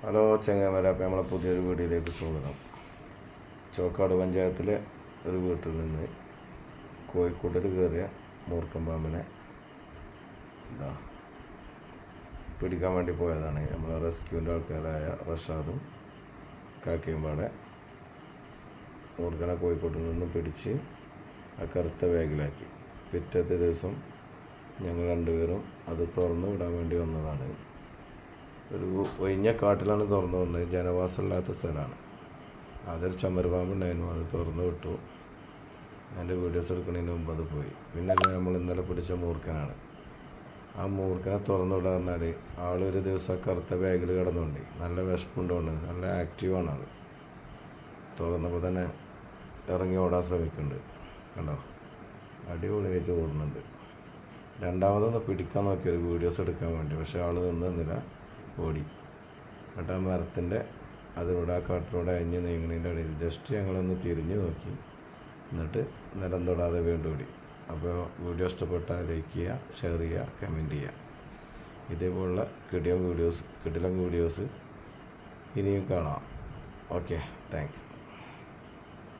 Hello ചെങ്ങാമര അപ്പം നമ്മളെ പുതിയൊരു വീഡിയോയിലേക്ക് സ്വാഗതം. ചോക്കാട് പഞ്ചായത്തിലെ ഒരു വീട്ടിൽ നിന്ന് കോഴിക്കോട്ടിൽ കയറിയ മൂർക്കം പാമ്പിനെ എന്താ പിടിക്കാൻ വേണ്ടി പോയതാണ്. നമ്മളെ റെസ്ക്യൂവിന്റെ ആൾക്കാരായ റഷാദും കാക്കയും പാടെ മൂർക്കനെ കോഴിക്കോട്ടിൽ നിന്ന് പിടിച്ച് ആ കറുത്ത ബാഗിലാക്കി. പിറ്റത്തെ ദിവസം ഞങ്ങൾ രണ്ടുപേരും അത് തുറന്നു വിടാൻ വേണ്ടി വന്നതാണ്. ഒരു ഒഴിഞ്ഞ കാട്ടിലാണ് തുറന്നു വിടുന്നത് ജനവാസമില്ലാത്ത സ്ഥലമാണ്. അതൊരു ചമരപാമ്പുണ്ടായിരുന്നു അത് തുറന്നു വിട്ടു. അതിന്റെ വീഡിയോസ് എടുക്കുന്നതിന് മുമ്പ് അത് പോയി. പിന്നെ നമ്മൾ ഇന്നലെ പിടിച്ച മൂർഖനാണ്. ആ മൂർഖനെ തുറന്നു വിടാൻ പറഞ്ഞാൽ ആൾ ഒരു ദിവസം കറുത്ത ബാഗിൽ കിടന്നുകൊണ്ട് നല്ല വിശപ്പുണ്ടോണ്ട് നല്ല ആക്റ്റീവാണ് ആൾ. തുറന്നപ്പോൾ തന്നെ ഇറങ്ങി ഓടാൻ ശ്രമിക്കുന്നുണ്ട്. കണ്ടോ? അടിപൊളിയായിട്ട് ഓടുന്നുണ്ട്. രണ്ടാമതൊന്ന് പിടിക്കാൻ നോക്കി. ഒരു വീഡിയോസ് എടുക്കാൻ വേണ്ടി. പക്ഷേ ആൾ നിന്ന് നിന്നില്ല. ഓടി എന്നിട്ട് മരത്തിന്റെ അതിലൂടെ ആ കാട്ടിലൂടെ അഞ്ഞ് നീങ്ങണതിന്റെ ഇടയിൽ ജസ്റ്റ് ഞങ്ങളൊന്ന് തിരിഞ്ഞു നോക്കി. എന്നിട്ട് നിലം തൊടാതെ വീണ്ടും ഓടി അപ്പോൾ വീഡിയോ ഇഷ്ടപ്പെട്ടാൽ ലൈക്ക് ചെയ്യുക ഷെയർ ചെയ്യുക കമന്റ് ചെയ്യുക. ഇതേപോലുള്ള കിടിലം വീഡിയോസ് കിടിലം വീഡിയോസ് ഇനിയും കാണാം. Okay thanks.